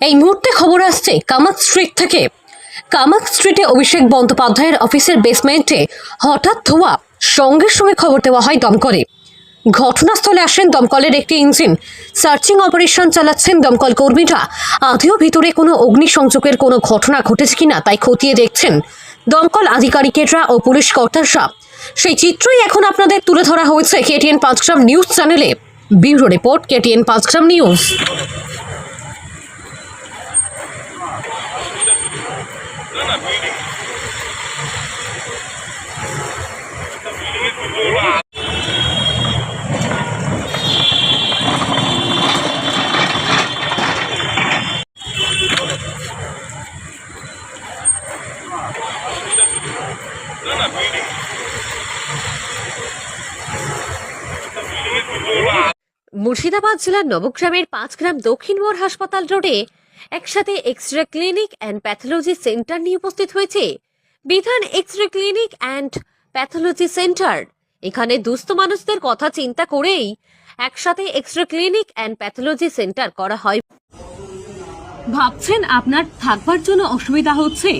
এই মুহূর্তে খবর আসছে কামাত স্ট্রিট থেকে। কামাত স্ট্রিটে অভিষেক বন্দ্যোপাধ্যায়ের অফিসের বেসমেন্টে হঠাৎ ধোয়া। সঙ্গে সঙ্গে খবর দেওয়া হয় দমকলে। ঘটনাস্থলে আসেন দমকলের একটি ইঞ্জিন। সার্চিং অপারেশন চালাচ্ছেন দমকল কর্মীরা। আদেও ভিতরে কোনো অগ্নিসংযোগের কোনো ঘটনা ঘটেছে কিনা তাই খতিয়ে দেখছেন দমকল আধিকারিকেরা ও পুলিশ কর্তারা। সেই চিত্রই এখন আপনাদের তুলে ধরা হয়েছে কেটিএন পাঁচগ্রাম নিউজ চ্যানেলে। Bureau report, KTN Panchgram news. Murshidabad জেলার নবগ্রামের পাঁচ গ্রাম দক্ষিণ মোড় হাসপাতাল রোডে একসাথে X ray clinic and pathology centre নিয়ে উপস্থিত হয়েছে। বিধান X ray clinic and pathology centre এখানে দুস্থ মানুষদের কথা চিন্তা করেই একসাথে X ray clinic and pathology centre করা হয়। ভাবছেন আপনার থাকবার জন্য অসুবিধা হচ্ছে?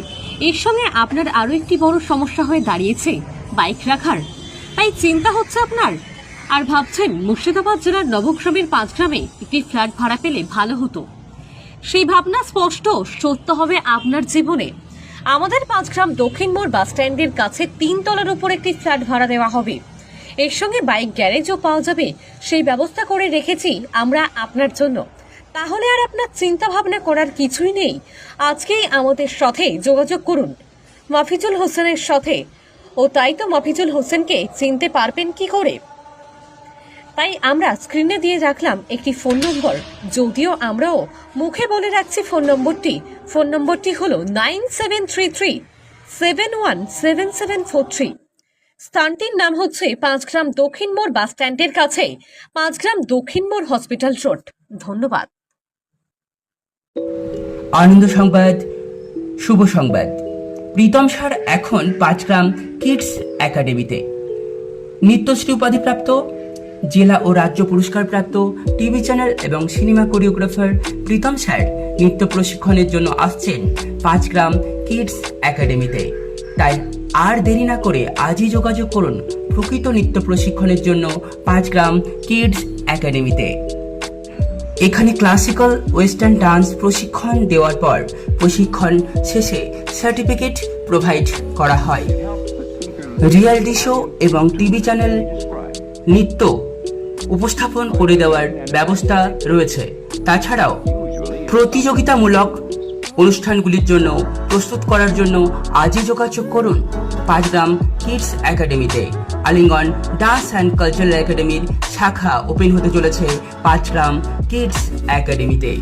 এর সঙ্গে আপনার আরও একটি বড় সমস্যা হয়ে দাঁড়িয়েছে বাইক রাখার। তাই চিন্তা হচ্ছে আপনার? আর ভাবছেন মুর্শিদাবাদ জেলার নবগ্রামের পাঁচগ্রামে একটি ফ্ল্যাট ভাড়া পেলে ভালো হতো। সেই ভাবনা স্পষ্ট, সত্য হবে আপনার জীবনে। আমাদের পাঁচগ্রাম দক্ষিণ মোড় বাস স্ট্যান্ডের কাছে তিন তলার উপর একটি ফ্ল্যাট ভাড়া দেওয়া হবে। এর সঙ্গে বাইক গ্যারেজও পাওয়া যাবে। সেই ব্যবস্থা করে রেখেছি আমরা আপনার জন্য। তাহলে আর আপনার চিন্তা ভাবনা করার কিছুই নেই। আজকেই আমাদের সাথে যোগাযোগ করুন। মাফিজুল হোসেনের সাথে। ও তাই তো মাফিজুল হোসেনকে চিনতে পারবেন কি করে? তাই আমরা স্ক্রিনে দিয়ে রাখলাম একটি ফোন নম্বর যদিও আমরাও মুখে বলে রাখছি ফোন নম্বরটি ফোন নম্বরটি হলো nine seven three three seven one seven seven four three স্থানটির নাম হচ্ছে পাঁচগ্রাম দক্ষিণ মোড় বাস স্ট্যান্ডের কাছে, পাঁচগ্রাম দক্ষিণ মোড় হসপিটাল রোড ধন্যবাদ। আনন্দ সংবাদ, শুভ সংবাদ। প্রীতম সার এখন পাঁচগ্রাম কিডস একাডেমিতে। নিত্যশ্রী উপাধিপ্রাপ্ত জেলা ও রাজ্য পুরস্কারপ্রাপ্ত টিভি চ্যানেল এবং সিনেমা কোরিওগ্রাফার প্রীতম স্যার নৃত্য প্রশিক্ষণের জন্য আসছেন পাঁচগ্রাম কিডস একাডেমিতে। তাই আর দেরি না করে আজই যোগাযোগ করুন প্রকৃত নৃত্য প্রশিক্ষণের জন্য পাঁচগ্রাম কিডস একাডেমিতে। এখানে ক্লাসিক্যাল ওয়েস্টার্ন ডান্স প্রশিক্ষণ দেওয়ার পর প্রশিক্ষণ শেষে সার্টিফিকেট প্রোভাইড করা হয়। রিয়ালিটি শো এবং টিভি চ্যানেল নৃত্য উপস্থাপন করে দেওয়ার ব্যবস্থা রয়েছে। তাছাড়াও প্রতিযোগিতামূলক অনুষ্ঠানগুলির জন্য প্রস্তুত করার জন্য আজই যোগাযোগ করুন পাঁচগ্রাম কিডস একাডেমিতে। আলিঙ্গন ডান্স অ্যান্ড কালচারাল একাডেমির শাখা ওপেন হতে চলেছে পাঁচগ্রাম কিডস একাডেমিতে।